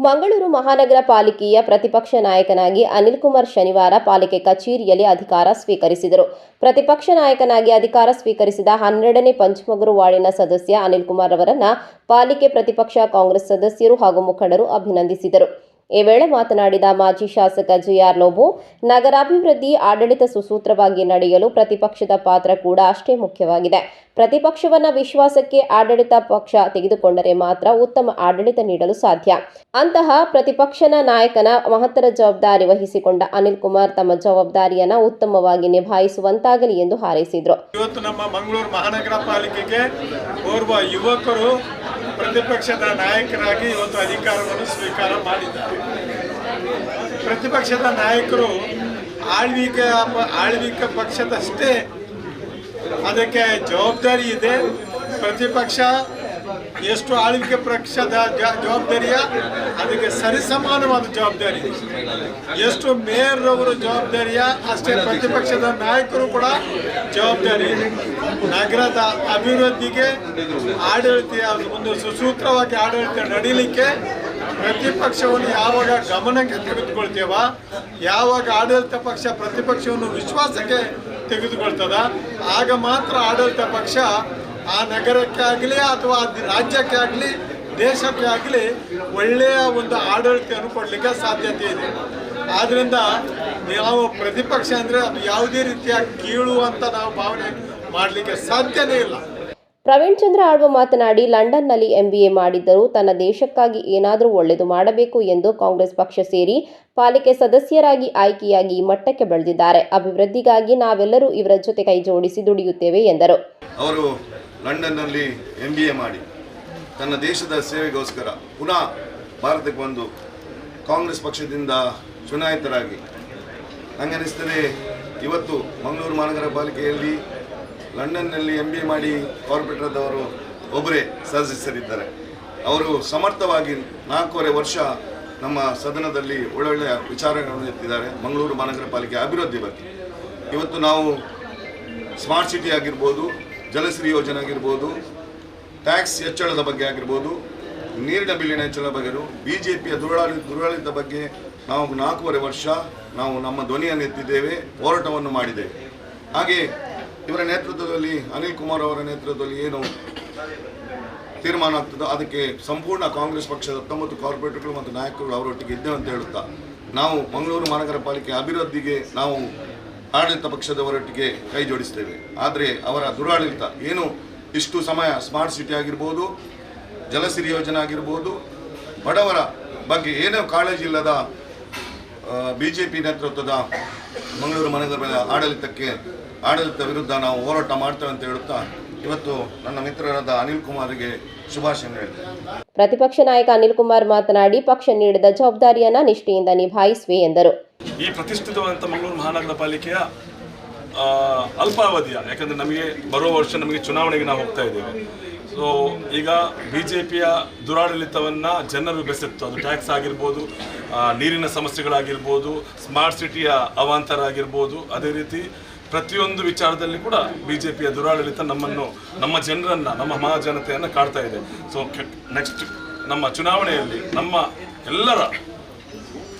ಮಂಗಳೂರು ಮಹಾನಗರ ಪಾಲಿಕೆಯ ಪ್ರತಿಪಕ್ಷ ನಾಯಕನಾಗಿ ಅನಿಲ್ ಕುಮಾರ್ ಶನಿವಾರ ಪಾಲಿಕೆ ಕಚೇರಿಯಲ್ಲಿ ಅಧಿಕಾರ ಸ್ವೀಕರಿಸಿದರು. ಪ್ರತಿಪಕ್ಷ ನಾಯಕನಾಗಿ ಅಧಿಕಾರ ಸ್ವೀಕರಿಸಿದ ಹನ್ನೆರಡನೇ ಪಂಚಮಗುರು ವಾರ್ಡಿನ ಸದಸ್ಯ ಅನಿಲ್ ಕುಮಾರ್ ಅವರನ್ನ ಪಾಲಿಕೆ ಪ್ರತಿಪಕ್ಷ ಕಾಂಗ್ರೆಸ್ ಸದಸ್ಯರು ಹಾಗೂ ಮುಖಂಡರು ಅಭಿನಂದಿಸಿದರು. ಈ ವೇಳೆ ಮಾತನಾಡಿದ ಮಾಜಿ ಶಾಸಕ ಜಿಆರ್ ಲೋಬೋ, ನಗರಾಭಿವೃದ್ಧಿ ಆಡಳಿತ ಸುಸೂತ್ರವಾಗಿ ನಡೆಯಲು ಪ್ರತಿಪಕ್ಷದ ಪಾತ್ರ ಕೂಡ ಅಷ್ಟೇ ಮುಖ್ಯವಾಗಿದೆ. ಪ್ರತಿಪಕ್ಷವನ್ನ ವಿಶ್ವಾಸಕ್ಕೆ ಆಡಳಿತ ಪಕ್ಷ ತೆಗೆದುಕೊಂಡರೆ ಮಾತ್ರ ಉತ್ತಮ ಆಡಳಿತ ನೀಡಲು ಸಾಧ್ಯ. ಅಂತಹ ಪ್ರತಿಪಕ್ಷನ ನಾಯಕನ ಮಹತ್ತರ ಜವಾಬ್ದಾರಿ ವಹಿಸಿಕೊಂಡ ಅನಿಲ್ ಕುಮಾರ್ ತಮ್ಮ ಜವಾಬ್ದಾರಿಯನ್ನ ಉತ್ತಮವಾಗಿ ನಿಭಾಯಿಸುವಂತಾಗಲಿ ಎಂದು ಹಾರೈಸಿದರು. ಇವತ್ತು ನಮ್ಮ ಮಂಗಳೂರು ಮಹಾನಗರ ಪಾಲಿಕೆಗೆ ಓರ್ವ ಯುವಕರು ಪ್ರತಿಪಕ್ಷದ ನಾಯಕರಾಗಿ ಇವತ್ತು ಅಧಿಕಾರವನ್ನು ಸ್ವೀಕಾರ ಮಾಡಿದ್ದಾರೆ. ಪ್ರತಿಪಕ್ಷದ ನಾಯಕರು ಆಳ್ವಿಕ ಆಳ್ವಿಕ ಪಕ್ಷದಷ್ಟೇ ಅದಕ್ಕೆ ಜವಾಬ್ದಾರಿ ಇದೆ. ಪ್ರತಿಪಕ್ಷ ಎಷ್ಟು ಆಳ್ವಿಕೆ ಪಕ್ಷದ ಜವಾಬ್ದಾರಿಯ ಅದಕ್ಕೆ ಸರಿಸಮಾನವಾದ ಜವಾಬ್ದಾರಿ. ಎಷ್ಟು ಮೇಯರ್ ಅವರು ಜವಾಬ್ದಾರಿಯ, ಅಷ್ಟೇ ಪ್ರತಿಪಕ್ಷದ ನಾಯಕರು ಕೂಡ ಜವಾಬ್ದಾರಿ. ನಗರದ ಅಭಿವೃದ್ಧಿಗೆ ಆಡಳಿತ ಒಂದು ಸುಸೂತ್ರವಾಗಿ ಆಡಳಿತ ನಡೀಲಿಕ್ಕೆ ಪ್ರತಿಪಕ್ಷವನ್ನು ಯಾವಾಗ ಗಮನಕ್ಕೆ ತೆಗೆದುಕೊಳ್ತೇವ, ಯಾವಾಗ ಆಡಳಿತ ಪಕ್ಷ ಪ್ರತಿಪಕ್ಷವನ್ನು ವಿಶ್ವಾಸಕ್ಕೆ ತೆಗೆದುಕೊಳ್ತದ, ಆಗ ಮಾತ್ರ ಆಡಳಿತ ಪಕ್ಷ ಆ ನಗರಕ್ಕೆ ಆಗಲಿ ಅಥವಾ ಆ ರಾಜ್ಯಕ್ಕೆ ಆಗಲಿ ದೇಶಕ್ಕೆ ಆಗಲಿ ಒಳ್ಳೆಯ ಒಂದು ಆಡಳಿತವನ್ನು ಕೊಡಲಿಕ್ಕೆ ಸಾಧ್ಯತೆ ಇದೆ. ಆದ್ದರಿಂದ ನಾವು ಪ್ರತಿಪಕ್ಷ ಅಂದರೆ ಅದು ಯಾವುದೇ ರೀತಿಯ ಕೀಳು ಅಂತ ನಾವು ಭಾವನೆ ಮಾಡಲಿಕ್ಕೆ ಸಾಧ್ಯನೇ ಇಲ್ಲ. ಪ್ರವೀಣ್ ಚಂದ್ರ ಆಳ್ವ ಮಾತನಾಡಿ ಲಂಡನ್ನಲ್ಲಿ ಎಂಬಿಎ ಮಾಡಿದ್ದರೂ ತನ್ನ ದೇಶಕ್ಕಾಗಿ ಏನಾದರೂ ಒಳ್ಳೆಯದು ಮಾಡಬೇಕು ಎಂದು ಕಾಂಗ್ರೆಸ್ ಪಕ್ಷ ಸೇರಿ ಪಾಲಿಕೆ ಸದಸ್ಯರಾಗಿ ಆಯ್ಕೆಯಾಗಿ ಈ ಮಟ್ಟಕ್ಕೆ ಬೆಳೆದಿದ್ದಾರೆ. ಅಭಿವೃದ್ಧಿಗಾಗಿ ನಾವೆಲ್ಲರೂ ಇವರ ಜೊತೆ ಕೈ ಜೋಡಿಸಿ ದುಡಿಯುತ್ತೇವೆ ಎಂದರು. ಅವರು ಲಂಡನ್ನಲ್ಲಿ ಎಂ ಬಿ ಎ ಮಾಡಿ. ತನ್ನ ದೇಶದ ಸೇವೆಗೋಸ್ಕರ ಪುನಃ ಭಾರತಕ್ಕೆ ಬಂದು ಕಾಂಗ್ರೆಸ್ ಪಕ್ಷದಿಂದ ಚುನಾಯಿತರಾಗಿ. ನನಗನ್ನಿಸ್ತದೆ ಇವತ್ತು ಮಂಗಳೂರು ಮಹಾನಗರ ಪಾಲಿಕೆಯಲ್ಲಿ ಲಂಡನ್ನಲ್ಲಿ ಎಂ ಬಿ ಎ ಮಾಡಿ ಕಾರ್ಪೊರೇಟರ್ ಆದವರು ಒಬ್ಬರೇ ಸದಸ್ಯರಿದ್ದಾರೆ. ಅವರು ಸಮರ್ಥವಾಗಿ ನಾಲ್ಕೂವರೆ ವರ್ಷ ನಮ್ಮ ಸದನದಲ್ಲಿ ಒಳ್ಳೊಳ್ಳೆಯ ವಿಚಾರಗಳನ್ನು ಎತ್ತಿದ್ದಾರೆ. ಮಂಗಳೂರು ಮಹಾನಗರ ಪಾಲಿಕೆ ಅಭಿವೃದ್ಧಿ ಬಗ್ಗೆ. ಇವತ್ತು ನಾವು ಸ್ಮಾರ್ಟ್ ಸಿಟಿ ಆಗಿರ್ಬೋದು ಜಲಶ್ರೀ ಯೋಜನೆ ಆಗಿರ್ಬೋದು, ಟ್ಯಾಕ್ಸ್ ಹೆಚ್ಚಳದ ಬಗ್ಗೆ ಆಗಿರ್ಬೋದು, ನೀರಿನ ಬಿಲ್ಲಿನ ಹೆಚ್ಚಳದ ಬಗ್ಗೆ ಬಿ ಜೆ ಪಿಯ ದುರಾಳಿ ದುರಾಳಿತ ಬಗ್ಗೆ ನಾವು ನಾಲ್ಕೂವರೆ ವರ್ಷ ನಾವು ನಮ್ಮ ಧ್ವನಿಯನ್ನು ಎತ್ತಿದ್ದೇವೆ, ಹೋರಾಟವನ್ನು ಮಾಡಿದ್ದೇವೆ ಹಾಗೆ ಇವರ ನೇತೃತ್ವದಲ್ಲಿ, ಅನಿಲ್ ಕುಮಾರ್ ಅವರ ನೇತೃತ್ವದಲ್ಲಿ ಏನು ತೀರ್ಮಾನ ಆಗ್ತದೋ ಅದಕ್ಕೆ ಸಂಪೂರ್ಣ ಕಾಂಗ್ರೆಸ್ ಪಕ್ಷದ ಹತ್ತೊಂಬತ್ತು ಕಾರ್ಪೊರೇಟರ್ಗಳು ಮತ್ತು ನಾಯಕರು ಅವರೊಟ್ಟಿಗೆ ಇದ್ದೇವೆ ಅಂತ ಹೇಳುತ್ತಾ, ನಾವು ಮಂಗಳೂರು ಮಹಾನಗರ ಪಾಲಿಕೆ ಅಭಿವೃದ್ಧಿಗೆ ನಾವು ಆಡಳಿತ ಪಕ್ಷದವರೊಟ್ಟಿಗೆ ಕೈ ಜೋಡಿಸ್ತೇವೆ. ಆದರೆ ಅವರ ದುರಾಡಳಿತ ಏನು? ಇಷ್ಟು ಸಮಯ ಸ್ಮಾರ್ಟ್ ಸಿಟಿ ಆಗಿರ್ಬೋದು, ಜಲಸಿರಿ ಯೋಜನೆ ಆಗಿರ್ಬೋದು, ಬಡವರ ಬಗ್ಗೆ ಏನೋ ಕಾಳಜಿ ಇಲ್ಲದ ಬಿ ಜೆ ಪಿ ನೇತೃತ್ವದ ಮಂಗಳೂರು ಮಹಾನಗರ ಆಡಳಿತಕ್ಕೆ ಆಡಳಿತ ವಿರುದ್ಧ ನಾವು ಹೋರಾಟ ಮಾಡ್ತೇವೆ ಅಂತ ಹೇಳುತ್ತಾ ಇವತ್ತು ನನ್ನ ಮಿತ್ರರಾದ ಅನಿಲ್ ಕುಮಾರ್ಗೆ ಶುಭಾಶಯ ಪ್ರತಿಪಕ್ಷ ನಾಯಕ ಅನಿಲ್ ಕುಮಾರ್ ಮಾತನಾಡಿ, ಪಕ್ಷ ನೀಡಿದ ಜವಾಬ್ದಾರಿಯನ್ನ ನಿಷ್ಠೆಯಿಂದ ನಿಭಾಯಿಸುವೆ ಎಂದರು. ಈ ಪ್ರತಿಷ್ಠಿತವಾದಂಥ ಮಂಗಳೂರು ಮಹಾನಗರ ಪಾಲಿಕೆಯ ಅಲ್ಪಾವಧಿಯ, ಯಾಕಂದರೆ ನಮಗೆ ಬರುವ ವರ್ಷ ನಮಗೆ ಚುನಾವಣೆಗೆ ನಾವು ಹೋಗ್ತಾ ಇದ್ದೇವೆ. ಸೊ ಈಗ ಬಿ ಜೆ ಪಿಯ ದುರಾಡಳಿತವನ್ನು ಜನರು ಬೆಸೆತ್ತು. ಅದು ಟ್ಯಾಕ್ಸ್ ಆಗಿರ್ಬೋದು ನೀರಿನ ಸಮಸ್ಯೆಗಳಾಗಿರ್ಬೋದು, ಸ್ಮಾರ್ಟ್ ಸಿಟಿಯ ಅವಾಂತರ ಆಗಿರ್ಬೋದು, ಅದೇ ರೀತಿ ಪ್ರತಿಯೊಂದು ವಿಚಾರದಲ್ಲಿ ಕೂಡ ಬಿ ಜೆ ಪಿಯ ದುರಾಡಳಿತ ನಮ್ಮನ್ನು, ನಮ್ಮ ಜನರನ್ನು, ನಮ್ಮ ಮಹಾಜನತೆಯನ್ನು ಕಾಡ್ತಾ ಇದೆ. ಸೊ ನೆಕ್ಸ್ಟ್ ನಮ್ಮ ಚುನಾವಣೆಯಲ್ಲಿ ನಮ್ಮ ಎಲ್ಲರ,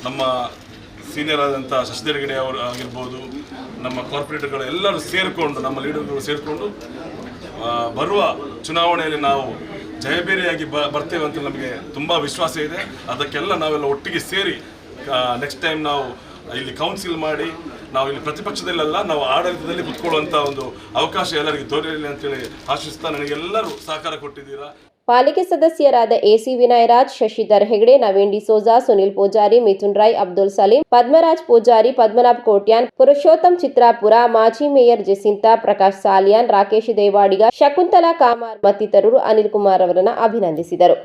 ನಮ್ಮ ಸೀನಿಯರ್ ಆದಂಥ ಶಶಿಧರ್ ಗಿಣಿ ಅವರು ಆಗಿರ್ಬೋದು, ನಮ್ಮ ಕಾರ್ಪೊರೇಟರ್ಗಳು ಎಲ್ಲರೂ ಸೇರಿಕೊಂಡು, ನಮ್ಮ ಲೀಡರ್ಗಳು ಸೇರಿಕೊಂಡು ಬರುವ ಚುನಾವಣೆಯಲ್ಲಿ ನಾವು ಜಯಬೇರಿಯಾಗಿ ಬ, ಬರ್ತೇವೆ ಅಂತ ನಮಗೆ ತುಂಬ ವಿಶ್ವಾಸ ಇದೆ. ಅದಕ್ಕೆಲ್ಲ ನಾವೆಲ್ಲ ಒಟ್ಟಿಗೆ ಸೇರಿ ನೆಕ್ಸ್ಟ್ ಟೈಮ್ ನಾವು ಇಲ್ಲಿ ಕೌನ್ಸಿಲ್ ಮಾಡಿ, ನಾವು ಇಲ್ಲಿ ಪ್ರತಿಪಕ್ಷದಲ್ಲೆಲ್ಲ ನಾವು ಆಡಳಿತದಲ್ಲಿ ಕುತ್ಕೊಳ್ಳುವಂಥ ಒಂದು ಅವಕಾಶ ಎಲ್ಲರಿಗೂ ದೊರೆಯಲಿ ಅಂತೇಳಿ ಆಶಿಸ್ತಾ ನನಗೆಲ್ಲರೂ ಸಹಕಾರ ಕೊಟ್ಟಿದ್ದೀರಾ. ಪಾಲಿಕೆ ಸದಸ್ಯರಾದ ಎಸಿ ವಿನಯರಾಜ್, ಶಶಿಧರ್ ಹೆಗಡೆ, ನವೀನ್ ಡಿಸೋಜಾ ಸುನಿಲ್ ಪೂಜಾರಿ, ಮಿಥುನ್ ರಾಯ್, ಅಬ್ದುಲ್ ಸಲೀಂ, ಪದ್ಮರಾಜ್ ಪೂಜಾರಿ, ಪದ್ಮನಾಭ್ ಕೋಟ್ಯಾನ್, ಪುರುಷೋತ್ತಮ್ ಚಿತ್ರಾಪುರ, ಮಾಜಿ ಮೇಯರ್ ಜಸಿಂತಾ, ಪ್ರಕಾಶ್ ಸಾಲಿಯಾನ್, ರಾಕೇಶ್ ದೇವಾಡಿಗ, ಶಕುಂತಲಾ ಕಾಮಾರ್ ಮತ್ತಿತರರು ಅನಿಲ್ ಕುಮಾರ್ ಅವರನ್ನು ಅಭಿನಂದಿಸಿದರು.